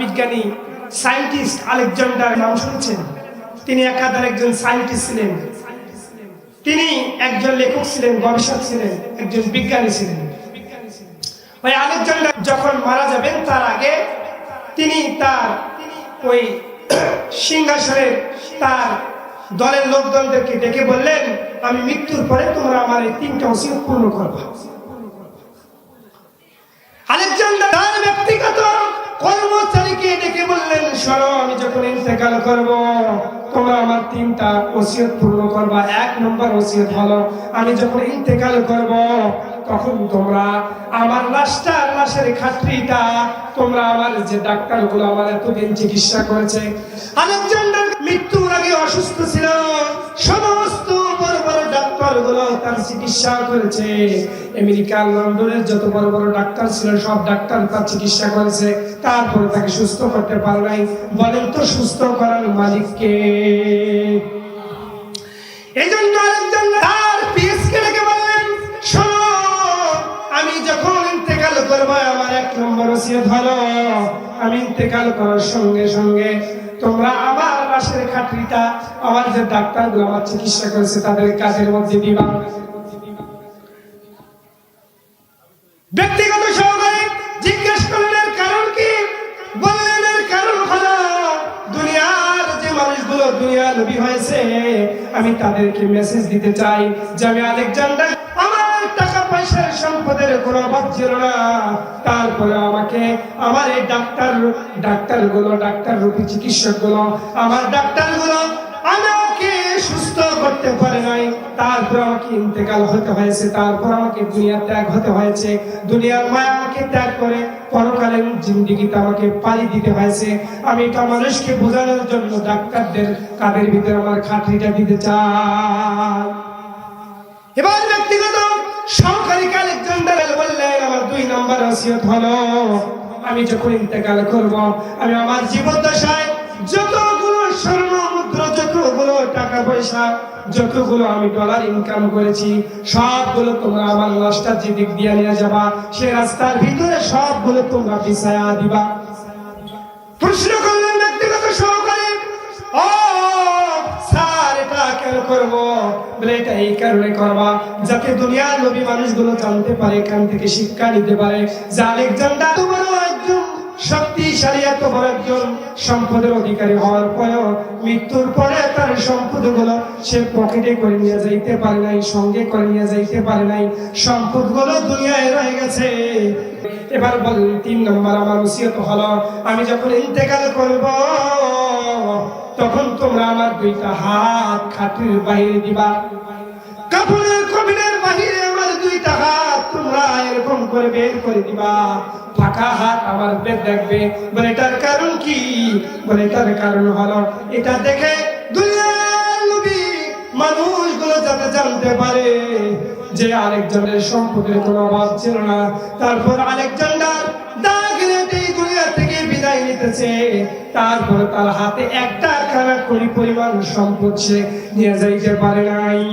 বিজ্ঞানী আলেকজান্ডার নাম তিনি একজন ছিলেন। তিনি একজন লেখক ছিলেন, গবেষক ছিলেন, একজন বিজ্ঞানী ছিলেন। ওই আলেকজান্ডার যখন মারা যাবেন, তার আগে তিনি তার ওই সিংহাসনের তার দলের লোকজনদেরকে ডেকে বললেন, আমি মৃত্যুর পরে তোমরা আমার এই তিনটা ওসিয়ত পূর্ণ করবা আলেকজান্ডার তার ব্যক্তিগত ডেকে বললেন শোনো আমি যখন ইন্তেকাল করব, তোমরা আমার তিনটা ওসিয়ত পূর্ণ করবা। এক নম্বর ওসিয়ত হলো, আমি যখন ইন্তেকাল করব, তখন তোমরা আমার লাশটা লাশের খাটরিটা তোমরা আমার যে ডাক্তারগুলো আমার এতদিন চিকিৎসা করেছে, আলেকজান্ডার মৃত্যুর আগে অসুস্থ ছিল। সমস্ত বড় বড় ডাক্তারগুলো তার চিকিৎসা করেছে। আমেরিকা, লন্ডনের যত বড় বড় ডাক্তার ছিল, সব ডাক্তার তার চিকিৎসা করেছে। তারপরে তাকে সুস্থ করতে পারে নাই। বলেন তো সুস্থ করার মালিককে এই আমি যখন ইন্তেকাল করার সঙ্গে সঙ্গে তোমরা আমার লাশের খাটরিটা আমার যে ডাক্তারগুলো আমার চিকিৎসা করেছে, তাদের কাজের মধ্যে দিবা ব্যক্তিগত সহকারে জিজ্ঞেস করলেন এর কারণ কি? বললেন, এর কারণ হলো দুনিয়ার যে মানুষগুলো দুনিয়া হয়েছে, আমি তাদেরকে মেসেজ দিতে চাই যে আমি আলেকজান্ডার। আমার টাকা পয়সার সম্পদের কোনো অভাব ছিল না। তারপরে আমাকে আমার এই ডাক্তার ডাক্তারগুলো ডাক্তার রূপী চিকিৎসকগুলো আমার ডাক্তারগুলো আমাকে সুস্থ করতে পারে নাই। তারপর আমাকে ইন্তেকাল হতে হয়েছে, তারপর আমাকে দুনিয়া ত্যাগ হতে হয়েছে। দুনিয়ার মায়া আমাকে ত্যাগ করে পরকালীন জিন্দিগিতে আমাকে পাড়ি দিতে হয়েছে। আমি এটা মানুষকে বোঝানোর জন্য ডাক্তারদের কাদের ভিতরে আমার খাটরিটা দিতে চাই। এবার ব্যক্তিগত, সহকারী আলেকজান্ডার বললেন, আমার দুই নম্বর ওসিয়ত হলো আমি যখন ইন্তেকাল করব, আমি আমার জীবদ্দশায় যতগুলো স্বর্ণ মুদ্রা, যতগুলো টাকা পয়সা, যতগুলো আমি ডলার ইনকাম করেছি, সবগুলো তোমরা আমার লাশটা যে দিক দিয়ে নিয়ে যাবা, সে রাস্তার ভিতরে সবগুলো তোমরা বিছায়া দিবা। প্রশ্ন করলেন ব্যক্তিগত সহকারী, ও, স্যার, এটা কেন এটা এই কারণে করবা যাতে দুনিয়ার নবী মানুষগুলো জানতে পারে, এখান থেকে শিক্ষা নিতে পারে। যে শক্তিশালী এত বড় একজন সম্পদের অধিকারী হওয়ার পরেও মৃত্যুর পরে তার সে পকেটে করে নিয়ে যাইতে পারে নাই, সঙ্গে করে নিয়ে যাইতে পারে নাই। দুনিয়ায় রয়ে গেছে। এবার তিন নম্বর আমার উচিত হলো, আমি যখন ইন্তেকাল করব, তখন তোমরা আমার দুইটা হাত খাটির বাইরে দিবা। কাপড়ের কবিনের বাহিরে আমার দুইটা হাত তোমরা এরকম করে বের করে দিবা। ফাঁকা হাত আমার বেদ দেখবে। বলে, এটার কারণ কি? বলে, এটার কারণ হলো, এটা দেখে মানুষগুলো যাতে জানতে পারে যে আরেকজনের সম্পদের কোনো অভাব ছিল না। তারপর বিদায় নিতেছে। তারপর তার হাতে একটা খানা করি পরিমাণ সম্পদ সে নিয়ে যাইতে পারে নাই।